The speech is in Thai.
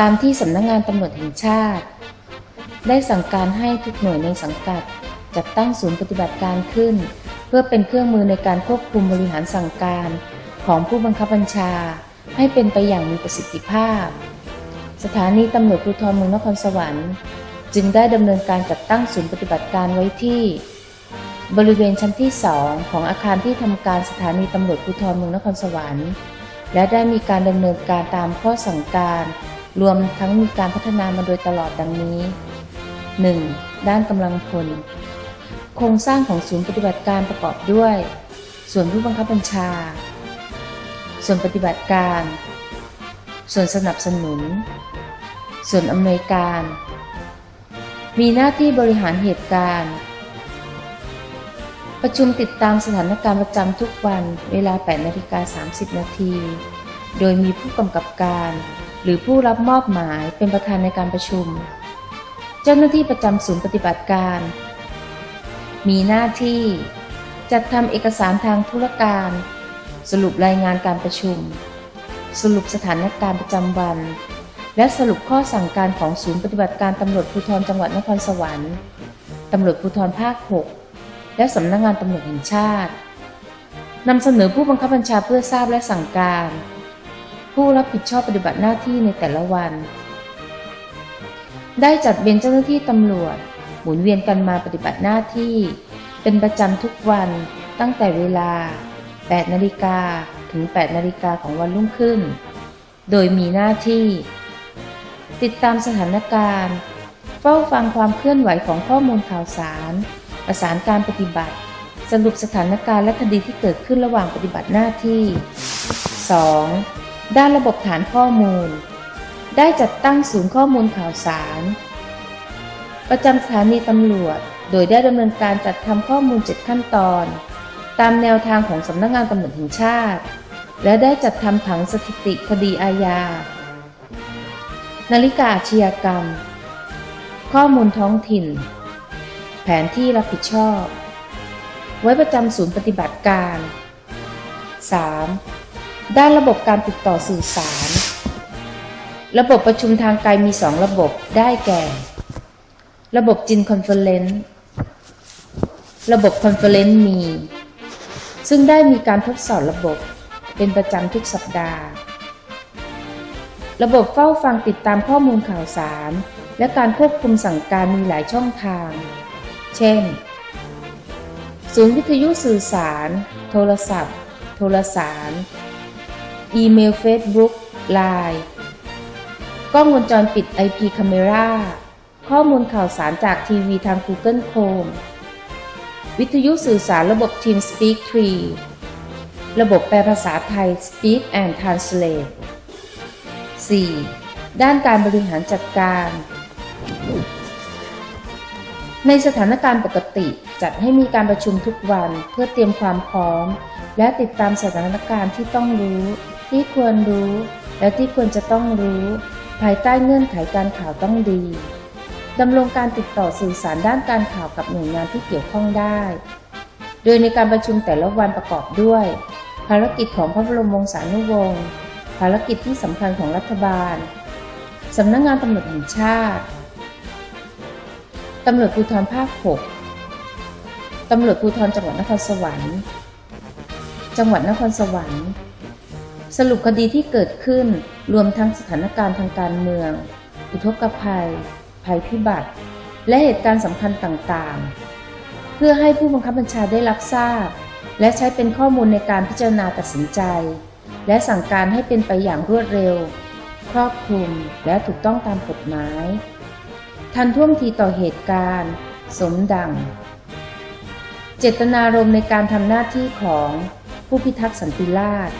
ตามที่สำนักงงานตำรวจแห่งชาติ ได้สั่งการให้ทุกหน่วยในสังกัด จัดตั้งศูนย์ปฏิบัติการขึ้น เพื่อเป็นเครื่องมือในการควบคุมบริหารสั่งการ ของผู้บังคับบัญชา ให้เป็นไปอย่างมีประสิทธิภาพ สถานีตำรวจภูธรเมืองนครสวรรค์ จึงได้ดำเนินการจัดตั้งศูนย์ปฏิบัติการไว้ที่ บริเวณชั้นที่2ของอาคารที่ทำการสถานีตำรวจภูธรเมืองนครสวรรค์ และได้มีการดำเนินการตามข้อสั่งการ รวมทั้งมีการพัฒนามาโดยตลอดดังนี้ 1. ด้านกำลังพล โครงสร้างของศูนย์ปฏิบัติการประกอบด้วย ส่วนผู้บังคับบัญชา ส่วนปฏิบัติการ ส่วนสนับสนุน ส่วนอำนวยการ มีหน้าที่บริหารเหตุการณ์ ประชุมติดตามสถานการณ์ประจำทุกวันเวลา 8 นาฬิกา 30 นาที โดยมีผู้กำกับการ หรือผู้รับมอบหมายเป็นประธานในการประชุม เจ้าหน้าที่ประจำศูนย์ปฏิบัติการ มีหน้าที่ จัดทำเอกสารทางธุรการ สรุปรายงานการประชุม สรุปสถานการณ์ประจำวัน และสรุปข้อสั่งการของศูนย์ปฏิบัติการตำรวจภูธรจังหวัดนครสวรรค์ตำรวจภูธรภาค 6 และสำนักงงานตำรวจแห่งชาตินำเสนอผู้บังคับบัญชาเพื่อทราบและสั่งการ ผู้รับผิดชอบปฏิบัติหน้าที่ในแต่ละวัน ได้จัดเวรเจ้าหน้าที่ตำรวจ หมุนเวียนกันมาปฏิบัติหน้าที่ เป็นประจำทุกวันตั้งแต่เวลา 8 นาฬิกาถึง 8 นาฬิกาของวันรุ่งขึ้น โดยมีหน้าที่ ติดตามสถานการณ์ เฝ้าฟังความเคลื่อนไหวของข้อมูลข่าวสาร ประสานการปฏิบัติ สรุปสถานการณ์และคดีที่เกิดขึ้นระหว่างปฏิบัติหน้าที่ 2. ด้านระบบฐานข้อมูล ได้จัดตั้งศูนย์ข้อมูลข่าวสาร ประจำสถานีตำรวจ โดยได้ดำเนินการจัดทำข้อมูล 7 ขั้นตอน ตามแนวทางของสำนักงงานตำรวจแห่งชาติ และได้จัดทำผังสถิติคดีอาญา นาฬิกาอาชญากรรม ข้อมูลท้องถิ่น แผนที่รับผิดชอบ ไว้ประจำศูนย์ปฏิบัติการ 3. ด้านระบบการติดต่อสื่อสาร ระบบประชุมทางไกลมี 2 ระบบได้แก่ ระบบจินคอนเฟอเรนซ์ระบบคอนเฟอเรนซ์มี ซึ่งได้มีการทดสอบระบบเป็นประจำทุกสัปดาห์ ระบบเฝ้าฟังติดตามข้อมูลข่าวสาร และการควบคุมสั่งการมีหลายช่องทาง เช่น ศูนย์วิทยุสื่อสาร โทรศัพท์ โทรสาร อีเมล Facebook ไลน์กล้องวงจรปิด IP Camera ข้อมูลข่าวสารจากทีวีทาง Google Chrome วิทยุสื่อสารระบบ TeamSpeak 3 ระบบแปลภาษาไทย Speak and Translate 4. ด้านการบริหารจัดการ ในสถานการณ์ปกติจัดให้มีการประชุมทุกวันเพื่อเตรียมความพร้อม และติดตามสถานการณ์ที่ต้องรู้ ที่ควรรู้และที่ควรจะต้องรู้ ภายใต้เงื่อนไขการข่าวต้องดีดำรงการติดต่อสื่อสารด้านการข่าวกับหน่วยงานที่เกี่ยวข้องได้ โดยในการประชุมแต่ละวันประกอบด้วย ภารกิจของพระบรมวงศานุวงศ์ภารกิจที่สำคัญของรัฐบาลสำนักงงานตำรวจแห่งชาติตำรวจภูธรภาค 6ตำรวจภูธรจังหวัดนครสวรรค์ จังหวัดนครสวรรค์ สรุปคดีที่เกิดขึ้นรวมทั้งสถานการณ์ทางการเมือง อุทกภัย ภัยพิบัติ และเหตุการณ์สำคัญต่างๆ เพื่อให้ผู้บังคับบัญชาได้รับทราบ และใช้เป็นข้อมูลในการพิจารณาตัดสินใจ และสั่งการให้เป็นไปอย่างรวดเร็ว ครอบคลุมและถูกต้องตามกฎหมาย ทันท่วงทีต่อเหตุการณ์ สมดัง เจตนารมณ์ในการทำหน้าที่ของผู้พิทักษ์สันติราษฎร์